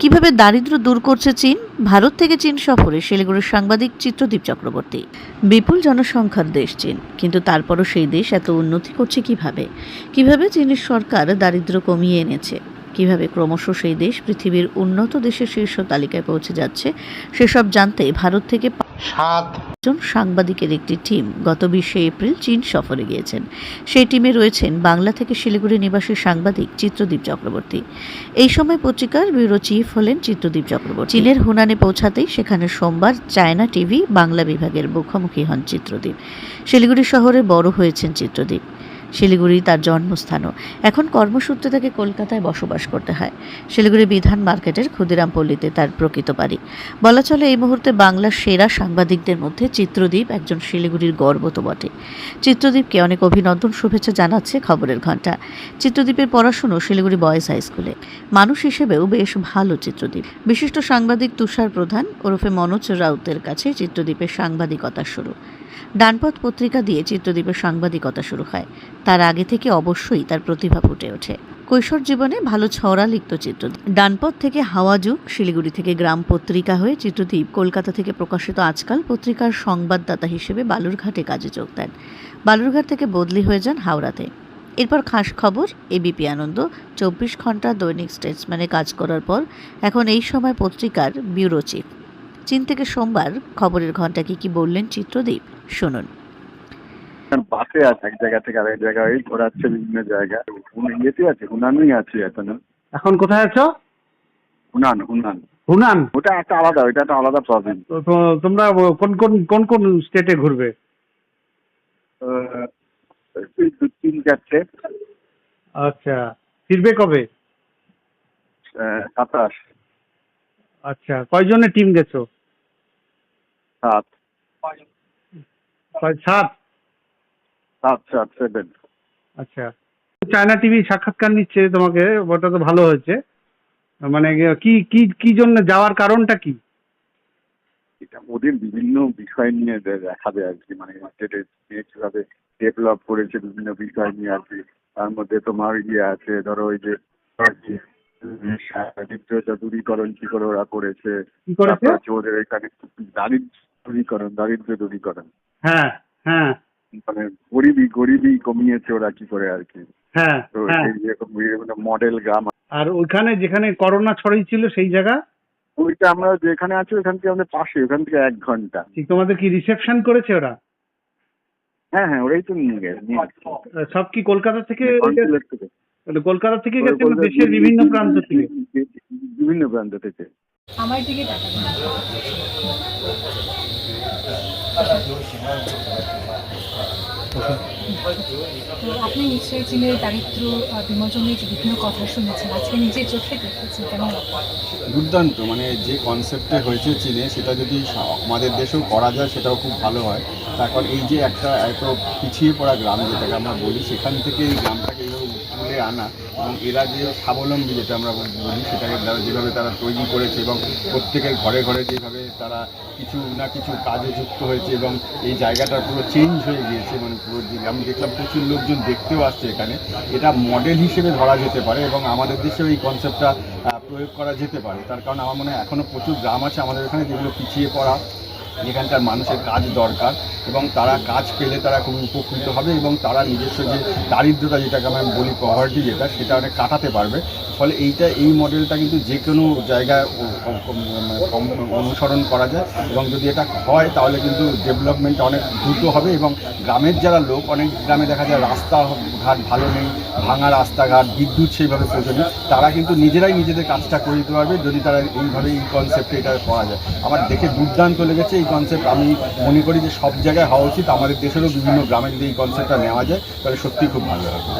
কীভাবে দারিদ্র দূর করছে চীন? ভারত থেকে চীন সফরে শিলিগুড়ির সাংবাদিক চিত্রদীপ চক্রবর্তী। বিপুল জনসংখ্যার দেশ চীন, কিন্তু তারপরও সেই দেশ এত উন্নতি করছে কীভাবে? কীভাবে চীনের সরকার দারিদ্র কমিয়ে এনেছে? কীভাবে ক্রমশ সেই দেশ পৃথিবীর উন্নত দেশের শীর্ষ তালিকায় পৌঁছে যাচ্ছে? সেসব জানতে ভারত থেকে সাত জন সাংবাদিকের একটি টিম গত বিশে এপ্রিল চীন সফরে গিয়েছেন। সেই টিমে রয়েছেন বাংলা থেকে শিলিগুড়ি নিবাসী সাংবাদিক চিত্রদীপ চক্রবর্তী। এই সময় পত্রিকার ব্যুরো চিফ হলেন চিত্রদীপ চক্রবর্তী। চীনের হুনানে পৌঁছাতেই সেখানে সোমবার চায়না টিভি বাংলা বিভাগের মুখোমুখি হন চিত্রদীপ। শিলিগুড়ি শহরে বড় হয়েছেন চিত্রদীপ। শিলিগুড়ি তার জন্মস্থানও। এখন কর্মসূত্রে তাকে কলকাতায় বসবাস করতে হয়। শিলিগুড়ি বিধান মার্কেটের ক্ষুদিরাম পল্লীতে তার প্রকৃত বাড়ি। বলা চলে এই মুহূর্তে বাংলার সেরা সাংবাদিকদের মধ্যে চিত্রদীপ একজন শিলিগুড়ির গর্ব তো বটে। চিত্রদীপকে অনেক অভিনন্দন, শুভেচ্ছা জানাচ্ছে খবরের ঘণ্টা চিত্রদীপের পড়াশুনো শিলিগুড়ি বয়েজ হাই স্কুলে। মানুষ হিসেবেও বেশ ভালো চিত্রদীপ। বিশিষ্ট সাংবাদিক তুষার প্রধান ওরফে মনোজ রাউতের কাছে চিত্রদীপের সাংবাদিকতা শুরু। ডানপথ পত্রিকা দিয়ে চিত্রদীপের সাংবাদিকতা শুরু হয়। তার আগে থেকে অবশ্যই তার প্রতিভা ফুটে ওঠে। কৈশোর জীবনে ভালো ছড়া লিখত চিত্রদীপ। ডানপথ থেকে হাওয়া যুগ শিলিগুড়ি থেকে গ্রাম পত্রিকা হয়ে চিত্রদীপ কলকাতা থেকে প্রকাশিত আজকাল পত্রিকার সংবাদদাতা হিসেবে বালুরঘাটে কাজে যোগ দেন। বালুরঘাট থেকে বদলি হয়ে যান হাওড়াতে। এরপর খাস খবর এবিপি আনন্দ, চব্বিশ ঘণ্টা দৈনিক স্টেটসম্যানে কাজ করার পর এখন এই সময় পত্রিকার ব্যুরো চিফ। চীন থেকে সোমবার খবরের ঘণ্টা কি কি বললেন চিত্রদীপ? শুনুন। বাসে আছে এক জায়গা থেকে আরেক জায়গায় ওই ঘোরাচ্ছে বিভিন্ন জায়গায় উনি- ইয়েতে আছে? হুনানই আছে এখন। এখন কোথায় আছো? Hunan Hunan. হুনান? ওটা একটা আলাদা ওইটা একটা আলাদা প্রবলেম তো- তো তোমরা কোন কোন কোন কোন স্টেটে ঘুরবে? তিন চারটে আচ্ছা। ফিরবে কবে? সাতাশ। আচ্ছা কয়জনের টিম গেছো? সাত। কয় সাত? সাত সাত সেভেন আচ্ছা। চায়না টিভি সাক্ষাৎকার নিচ্ছে তোমাকে ওটা তো ভালো হয়েছে। মানে কি কি কি জন্য যাওয়ার কারণটা কি? এটা ওদের বিভিন্ন বিষয় নিয়ে দেখাবে আর কি। মানে স্টেটে কীভাবে ডেভেলপ করেছে বিভিন্ন বিষয় নিয়ে আর কি। তার মধ্যে তোমার ইয়ে আছে ধরো ওই যে দারিদ্রতা দূরীকরণ কি করে ওরা করেছে। ওদের এখানে দারিদ্র দূরীকরণ দারিদ্র দূরীকরণ। হ্যাঁ হ্যাঁ। মানে গরিবি গরিবি কমিয়েছে ওরা কি করে আর কি? হ্যাঁ তো হ্যাঁ। বিভিন্ন মডেল গ্রাম আর ওইখানে যেখানে করোনা ছড়িয়েছিল সেই জায়গা? ওইটা আমরা যেখানে আছি ওখান থেকে আমাদের পাশে ওখান থেকে এক ঘণ্টা। ঠিক তোমাদের কি রিসেপশন করেছে ওরা? হ্যাঁ হ্যাঁ ওরাই তো নিয়ে গেছে নিয়ে সব কি কলকাতা থেকে কনসুলেট কলকাতা থেকে। গেছে দেশের বিভিন্ন প্রান্ত থেকে? বিভিন্ন প্রান্ত থেকে। আমার দিকে টাকা আপনি নিশ্চয়ই চীনের দারিদ্র বিমোচনের বিভিন্ন কথা শুনেছেন, আজকে নিজের চোখে দেখেছেন, কেমন দুর্দান্ত মানে যে কনসেপ্টে হয়েছে চীনে, সেটা যদি আমাদের দেশেও করা যায়, সেটাও খুব ভালো হয়। তারপর এই যে একটা, এত পিছিয়ে পড়া গ্রাম, যেটাকে আমরা বলি, সেখান থেকে এই তুলে আনা এবং এরা যে স্বাবলম্বী যেটা আমরা বলি, সেটাকে তারা যেভাবে তারা তৈরি করেছে এবং প্রত্যেকের ঘরে ঘরে যেভাবে তারা কিছু না কিছু কাজে যুক্ত হয়েছে এবং এই জায়গাটা পুরো চেঞ্জ হয়ে গিয়েছে মানে পুরো আমি দেখলাম প্রচুর লোকজন দেখতেও আসছে এখানে। এটা মডেল হিসেবে ধরা যেতে পারে এবং আমাদের দেশেও এই কনসেপ্টটা প্রয়োগ করা যেতে পারে। তার কারণ আমার মনে হয় এখনও প্রচুর গ্রাম আছে আমাদের এখানে যেগুলো পিছিয়ে পড়া। যেখানকার মানুষের কাজ দরকার এবং তারা কাজ পেলে তারা খুব উপকৃত হবে এবং তারা নিজস্ব যে দারিদ্রতা যেটাকে আমরা বলি পভার্টি যেটা, সেটা অনেক কাটাতে পারবে। ফলে এইটা, এই মডেলটা কিন্তু যে কোনো জায়গায় অনুসরণ করা যায় এবং যদি এটা হয় তাহলে কিন্তু ডেভেলপমেন্ট অনেক দ্রুত হবে এবং গ্রামের যারা লোক, অনেক গ্রামে দেখা যায় রাস্তাঘাট ভালো নেই, ভাঙা রাস্তাঘাট, বিদ্যুৎ সেইভাবে পৌঁছানো তারা কিন্তু নিজেরাই নিজেদের কাজটা করে দিতে পারবে যদি তারা এইভাবে এই কনসেপ্টে এটা করা যায়। আমার দেখে দুর্দান্ত লেগেছে এই কনসেপ্ট আমি মনে করি যে সব জায়গায় হওয়া উচিত। আমাদের দেশেরও বিভিন্ন গ্রামে যদি এই কনসেপ্টটা নেওয়া যায়, তাহলে সত্যিই খুব ভালো হবে